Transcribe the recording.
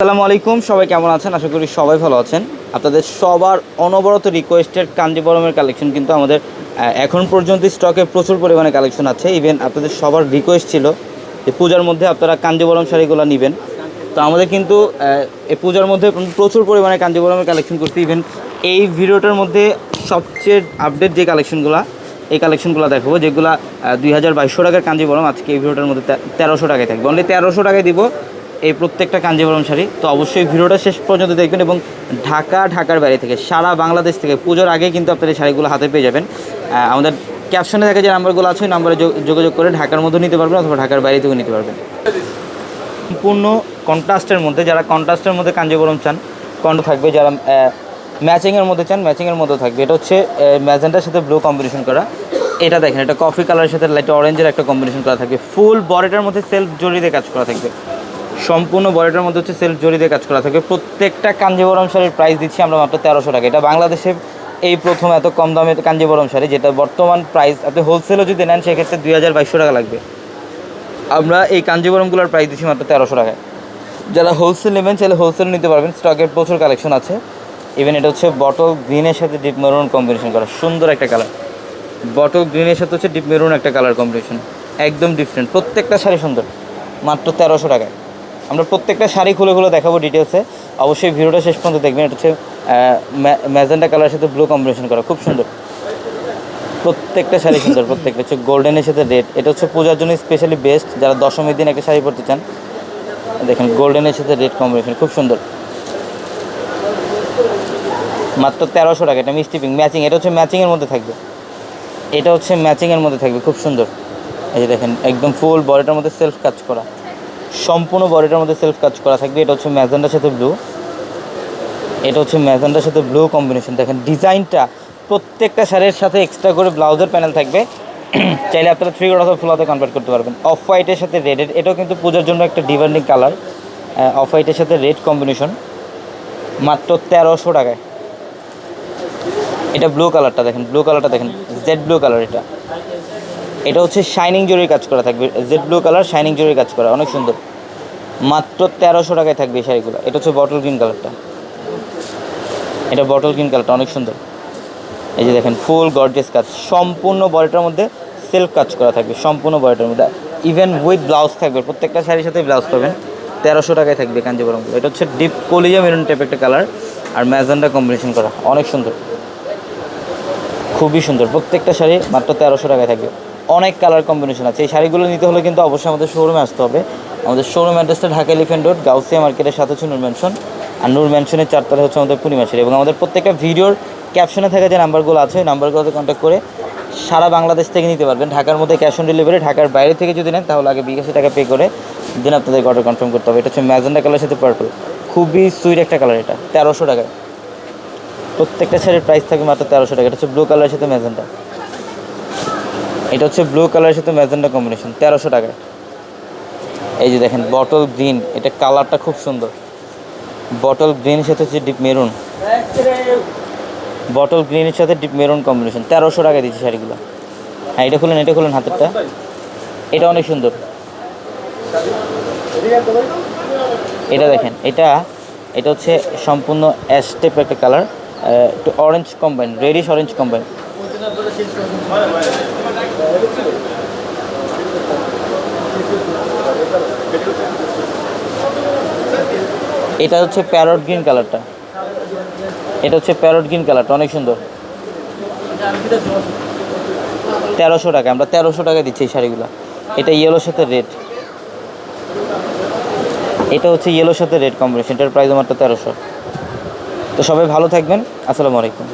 আসসালামু আলাইকুম, সবাই কেমন আছেন? আশা করি সবাই ভালো আছেন। আপনাদের সবার অনবরত রিকোয়েস্টের কাঞ্জিবরমের কালেকশন কিন্তু আমাদের এখন পর্যন্ত স্টকে প্রচুর পরিমাণে কালেকশন আছে। ইভেন আপনাদের সবার রিকোয়েস্ট ছিল যে পূজার মধ্যে আপনারা কাঞ্জিবরম শাড়িগুলো নেবেন। তো আমাদের কিন্তু এই পূজার মধ্যে প্রচুর পরিমাণে কাঞ্জিবরমের কালেকশন করছি। ইভেন এই ভিডিওটার মধ্যে সবচেয়ে আপডেট যে কালেকশনগুলো এই কালেকশনগুলো দেখাবো, যেগুলো দুই হাজার বাইশশো টাকার কাঞ্জিবরম আজকে এই ভিডিওটার মধ্যে তেরোশো টাকায় থাকবে। অনলি তেরোশো টাকায় দিব। এই প্রত্যেকটা কাঞ্জিবরম শাড়ি। তো অবশ্যই ভিডিওটা শেষ পর্যন্ত দেখবেন এবং ঢাকা, ঢাকার বাইরে থেকে, সারা বাংলাদেশ থেকে পুজোর আগে কিন্তু আপনার এই শাড়িগুলো হাতে পেয়ে যাবেন। আমাদের ক্যাপশনে থাকে যে নাম্বারগুলো আছে, ওই নাম্বারে যোগাযোগ করে ঢাকার মধ্যে নিতে পারবেন অথবা ঢাকার বাইরে থেকেও নিতে পারবেন। সম্পূর্ণ কন্ট্রাস্টের মধ্যে, যারা কন্ট্রাস্টের মধ্যে কাঞ্জিবরম চান কন্ট থাকবে। যারা ম্যাচিংয়ের মধ্যে চান ম্যাচিংয়ের মধ্যে থাকবে। এটা হচ্ছে ম্যাজেন্টার সাথে ব্লু কম্বিনেশন করা। এটা দেখেন, এটা কফি কালারের সাথে লাইট অরেঞ্জের একটা কম্বিনেশন করা থাকবে। ফুল বডিটার মধ্যে সেলফ দিয়ে কাজ করা থাকবে। সম্পূর্ণ বডিটার মধ্যে হচ্ছে সেলফ জড়ি দিয়ে কাজ করা থাকবে। প্রত্যেকটা কাঞ্জিবরম শাড়ির প্রাইস দিচ্ছি আমরা মাত্র তেরোশো টাকা। এটা বাংলাদেশে এই প্রথম এত কম দামে কাঞ্জিবরম শাড়ি, যেটা বর্তমান প্রাইস আপনি হোলসেলও যদি নেন, সেক্ষেত্রে দুই হাজার বাইশশো টাকা লাগবে। আমরা এই কাঞ্জিবরমগুলোর প্রাইস দিচ্ছি মাত্র তেরোশো টাকায়। যারা হোলসেল নেবেন, চাইলে হোলসেল নিতে পারবেন। স্টকের প্রচুর কালেকশন আছে। ইভেন এটা হচ্ছে বটল গ্রিনের সাথে ডিপ মেরুন কম্বিনেশন করা। সুন্দর একটা কালার বটল গ্রিনের সাথে হচ্ছে ডিপ মেরুন একটা কালার কম্বিনেশন একদম ডিফারেন্ট প্রত্যেকটা শাড়ি সুন্দর। মাত্র তেরোশো টাকায়। আমরা প্রত্যেকটা শাড়ি খুলে খুলে দেখাবো ডিটেলসে অবশ্যই ভিডিওটা শেষ পর্যন্ত দেখবেন। এটা হচ্ছে ম্যাজেন্টা কালারের সাথে ব্লু কম্বিনেশন করা। খুব সুন্দর। প্রত্যেকটা শাড়ি সুন্দর, প্রত্যেকটা। হচ্ছে গোল্ডেনের সাথে রেড এটা হচ্ছে পূজার জন্য স্পেশালি বেস্ট যারা দশমীর দিন একটা শাড়ি পরতে চান, দেখেন গোল্ডেনের সাথে রেড কম্বিনেশন খুব সুন্দর। মাত্র তেরোশো টাকা। এটা মিষ্টি পিঙ্ক ম্যাচিং এটা হচ্ছে ম্যাচিংয়ের মধ্যে থাকবে। এটা হচ্ছে ম্যাচিংয়ের মধ্যে থাকবে। খুব সুন্দর। এই যে দেখেন, একদম ফুল বডিটার মধ্যে সেলফ কাজ করা। সম্পূর্ণ বডিটার মধ্যে সেলফ কাজ করা থাকবে। এটা হচ্ছে ম্যাজেন্ডার সাথে ব্লু এটা হচ্ছে ম্যাজেন্ডার সাথে ব্লু কম্বিনেশন দেখেন, ডিজাইনটা প্রত্যেকটা শাড়ির সাথে এক্সট্রা করে ব্লাউজের প্যানেল থাকবে। চাইলে আপনারা থ্রি অথবা ফুলাতে কনভার্ট করতে পারবেন। অফ হোয়াইটের সাথে রেডের এটাও কিন্তু পূজার জন্য একটা ডিভার্নিং কালার অফ হোয়াইটের সাথে রেড কম্বিনেশন মাত্র তেরোশো টাকায়। এটা ব্লু কালারটা দেখেন ব্লু কালারটা দেখেন জেড ব্লু কালার এটা। এটা হচ্ছে শাইনিং জরির কাজ করা থাকবে। জেড ব্লু কালার শাইনিং জরির কাজ করা। অনেক সুন্দর। মাত্র তেরোশো টাকায় থাকবে এই শাড়িগুলো। এটা হচ্ছে বটল গ্রিন কালারটা এটা বটল গ্রিন কালারটা অনেক সুন্দর। এই যে দেখেন ফুল গর্জেস কাজ। সম্পূর্ণ বডিটার মধ্যে সেলফ কাজ করা থাকবে। সম্পূর্ণ বডিটার মধ্যে। ইভেন উইথ ব্লাউজ থাকবে। প্রত্যেকটা শাড়ির সাথে ব্লাউজ পাবেন। তেরোশো টাকায় থাকবে কাঞ্জিবরমগুলো এটা হচ্ছে ডিপ কলিজা মেরুন টাইপ একটা কালার আর ম্যাজেন্ডা কম্বিনেশন করা। অনেক সুন্দর। খুবই সুন্দর। প্রত্যেকটা শাড়ি মাত্র তেরোশো টাকায় থাকবে। অনেক কালার কম্বিনেশন আছে। এই শাড়িগুলো নিতে হলে কিন্তু অবশ্যই আমাদের শোরুমে আসতে হবে। আমাদের শোরুম অ্যাড্রেসটা ঢাকা এলিফেন্ট রোড গাউসিয়া মার্কেটের সাথে হচ্ছে নূর ম্যানশন আর নূর ম্যানশনের চারতলা হচ্ছে আমাদের পূর্ণিমা শাড়ি এবং আমাদের প্রত্যেকটা ভিডিওর ক্যাপশনে থাকা যে নাম্বারগুলো আছে, ওই নাম্বারগুলোতে কন্ট্যাক্ট করে সারা বাংলাদেশ থেকে নিতে পারবেন। ঢাকার মধ্যে ক্যাশ অন ডেলিভারি ঢাকার বাইরে থেকে যদি নেন, তাহলে আগে বিকাশে টাকা পে করে দেন আপনাদের অর্ডার কনফার্ম করতে হবে। এটা হচ্ছে ম্যাজেন্ডা কালারের সাথে পার্পল খুবই সুইট একটা কালার এটা, তেরোশো টাকায়। প্রত্যেকটা শাড়ির প্রাইস থাকবে মাত্র তেরোশো টাকা। এটা হচ্ছে ব্লু কালারের সাথে ম্যাজেন্টা এটা হচ্ছে ব্লু কালারের সাথে ম্যাজেন্টা কম্বিনেশন তেরোশো টাকায়। এই যে দেখেন বটল গ্রিন এটা কালারটা খুব সুন্দর। বটল গ্রিনের সাথে হচ্ছে ডিপ মেরুন বটল গ্রিনের সাথে ডিপ মেরুন কম্বিনেশন তেরোশো টাকা দিচ্ছি শাড়িগুলো। হ্যাঁ এটা খুলেন এটা খুলেন হাতেরটা। এটা অনেক সুন্দর। এটা দেখেন, এটা এটা হচ্ছে সম্পূর্ণ অ্যাশ টাইপের একটা কালার একটু orange combine reddish orange combine এটা হচ্ছে প্যারট গ্রিন কালারটা এটা হচ্ছে প্যারট গ্রিন কালারটা অনেক সুন্দর। তেরোশো টাকা, আমরা তেরোশো টাকা দিচ্ছি এই শাড়িগুলো। এটা ইয়েলোর সাথে রেড এটা হচ্ছে ইয়েলোর সাথে রেড কম্বিনেশন এটার প্রাইস মাত্র তেরোশো। তো সবাই ভালো থাকবেন, আসসালামু আলাইকুম।